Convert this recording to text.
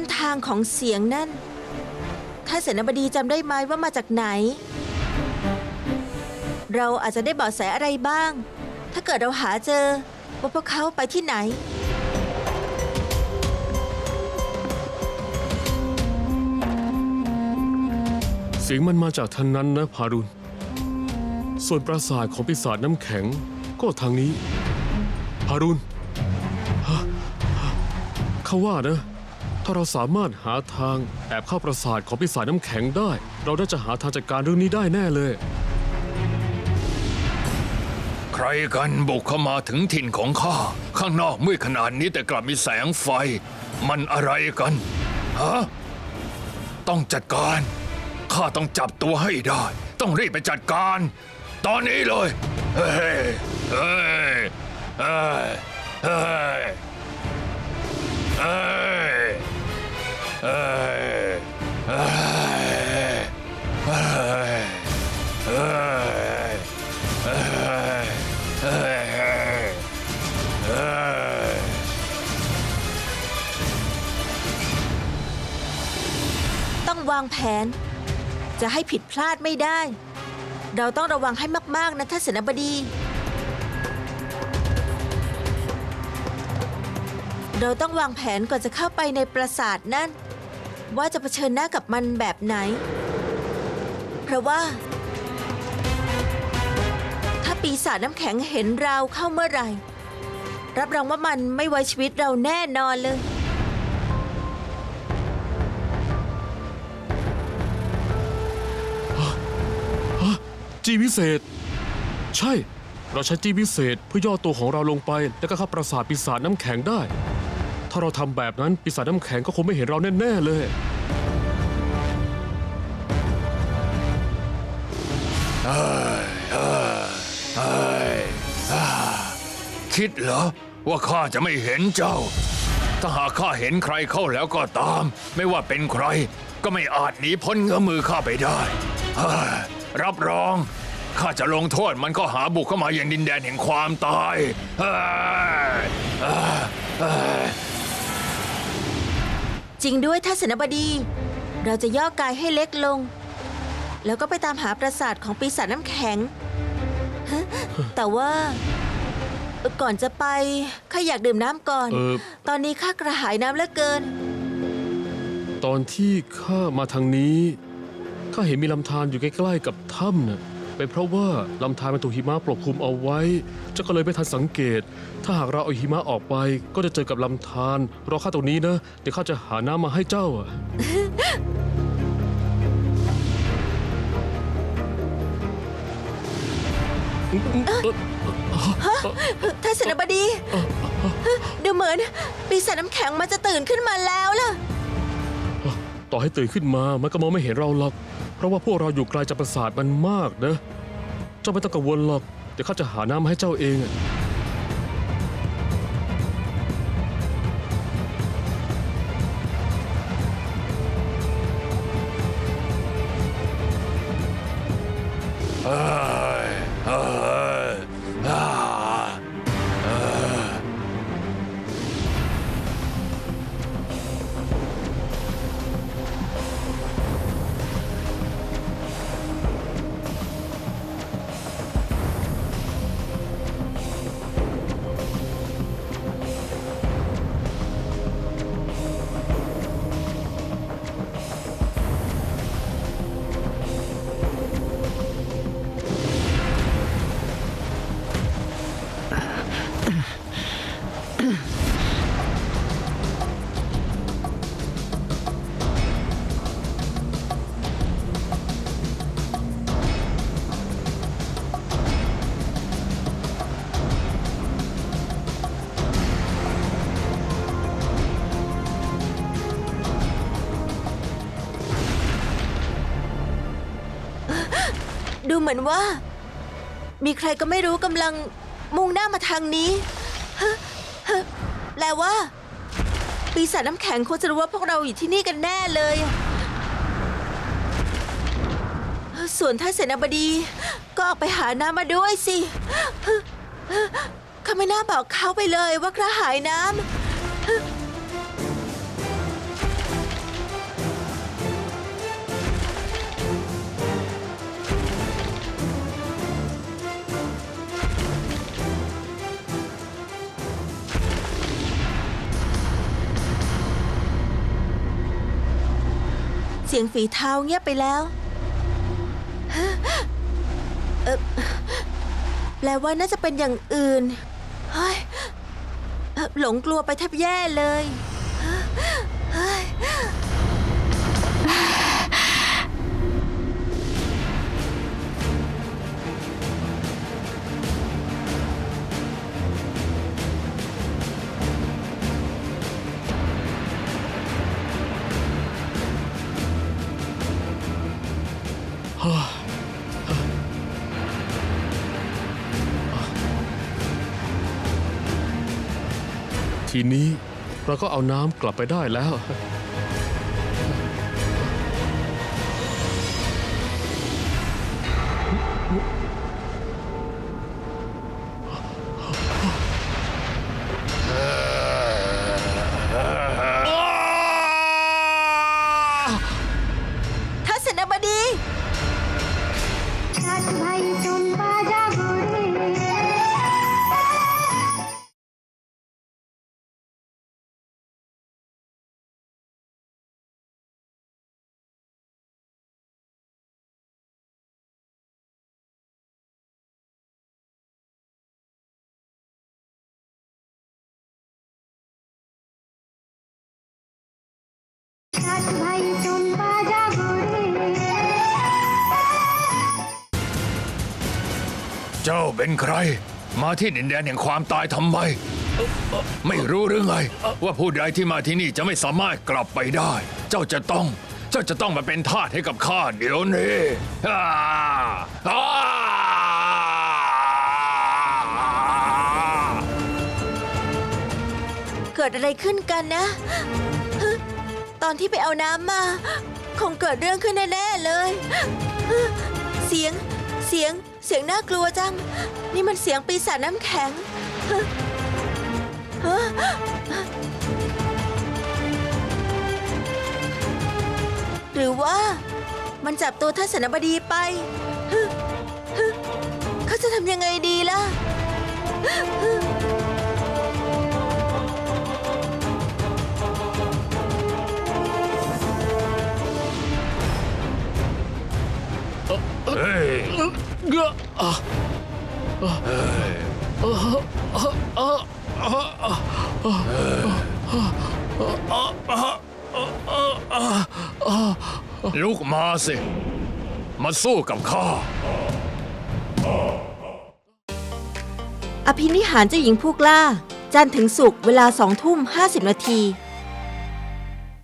ต้นทางของเสียงนั่นท่านเสนาบดีจำได้ไหมว่ามาจากไหน เราอาจจะได้เบาะแสอะไรบ้าง ถ้าเกิดเราหาเจอว่าพวกเขาไปที่ไหน เสียงมันมาจากทางนั้นนะพารุณ ส่วนปราสาทของปีศาจน้ำแข็งก็ทางนี้ พารุณเขาว่านะ ถ้าเราสามารถหาทางแอบเข้าปราสาทของปีศาจน้ำแข็งได้ เราน่าจะหาทางจัดการเรื่องนี้ได้แน่เลย ใครกันบุกเข้ามาถึงถิ่นของข้า ข้างนอกมืดขนาดนี้แต่กลับมีแสงไฟ มันอะไรกัน ฮะ ต้องจัดการ ข้าต้องจับตัวให้ได้ ต้องรีบไปจัดการ ตอนนี้เลย เฮ้ยเฮ้ยเฮ้ยเฮ้ย วางแผน จะให้ผิดพลาดไม่ได้ เราต้องระวังให้มากๆนะท่านเสนาบดี เราต้องวางแผนก่อนจะเข้าไปในปราสาทนั่น ว่าจะเผชิญหน้ากับมันแบบไหน เพราะว่า ถ้าปีศาจน้ำแข็งเห็นเราเข้าเมื่อไหร่ รับรองว่ามันไม่ไว้ชีวิตเราแน่นอนเลย จีวิเศษ ใช่ เราใช้จีวิเศษเพื่อย่อตัวของเราลงไป แล้วก็เข้าปราสาทปีศาจน้ำแข็งได้ ถ้าเราทำแบบนั้นปีศาจน้ำแข็งก็คงไม่เห็นเราแน่ๆเลย คิดเหรอ ว่าข้าจะไม่เห็นเจ้า ถ้าหากข้าเห็นใครเข้าแล้วก็ตาม ไม่ว่าเป็นใคร ก็ไม่อาจหนีพ้นเงื้อมือข้าไปได้เฮ้ยรับรอง ข้าจะลงโทษมันก็หาบุกเข้ามาอย่างดินแดนแห่งความตายเฮ้ยเฮ้ยเฮ้ยจริงด้วยท่านเสนาบดี เราจะย่อกายให้เล็กลง แล้วก็ไปตามหาปราสาทของปีศาจน้ำแข็งฮะแต่ว่าเอ่อก่อนจะไปข้าอยากดื่มน้ำก่อนเออตอนนี้ข้ากระหายน้ำเหลือเกิน ตอนที่ข้ามาทางนี้ข้าเห็นมีลำธารอยู่ใกล้ ๆ กับถ้ำน่ะ เป็นเพราะว่าลำธารมันถูกหิมะปกคลุมเอาไว้ เจ้าก็เลยไม่ทันสังเกต ถ้าหากเราเอาหิมะออกไป ก็จะเจอกับลำธารรอข้าตรงนี้นะ เดี๋ยวข้าจะหาน้ำมาให้เจ้าอะท่านเสนาบดี ดูเหมือนปีศาจน้ำแข็งมันจะตื่นขึ้นมาแล้วล่ะ ต่อให้ตื่นขึ้นมามันก็มองไม่เห็นเราหรอก เพราะว่าพวกเราอยู่ไกลจากปราสาทมันมากนะ เจ้าไม่ต้องกังวลหรอก เดี๋ยวข้าจะหาน้ำมาให้เจ้าเองอะ เหมือนว่า มีใครก็ไม่รู้กำลังมุ่งหน้ามาทางนี้ฮะฮะแปลว่า ปีศาจน้ำแข็งคงจะรู้ว่าพวกเราอยู่ที่นี่กันแน่เลย ส่วนท่านเสนาบดี ก็ออกไปหาน้ำมาด้วยสิ ข้าไม่น่าบอกเขาไปเลยว่ากระหายน้ำ สียงฝีเท้าเงียบไปแล้ว แปลว่าน่าจะเป็นอย่างอื่น หลงกลัวไปแทบแย่เลย ทีนี้เราก็เอาน้ำกลับไปได้แล้ว เจ้าเป็นใคร มาที่ดินแดนแห่งความตายทำไม ไม่รู้หรือไง ว่าผู้ใดที่มาที่นี่จะไม่สามารถกลับไปได้ เจ้าจะต้อง เจ้าจะต้องมาเป็นทาสให้กับข้าเดี๋ยวนี้อ่าอ่าเกิดอะไรขึ้นกันนะฮะ ตอนที่ไปเอาน้ำมา คงเกิดเรื่องขึ้นแน่ๆเลย เสียง เสียง เสียงน่ากลัวจัง นี่มันเสียงปีศาจน้ำแข็งหรือว่ามันจับตัวท่านสนบดีไป เขาจะทำยังไงดีล่ะ ยลุกมาสิ มาสู้กับข้า อภินิหารเจ้าหญิงผู้กล้า จันทร์ถึงศุกร์เวลาสองทุ่มห้าสิบนาที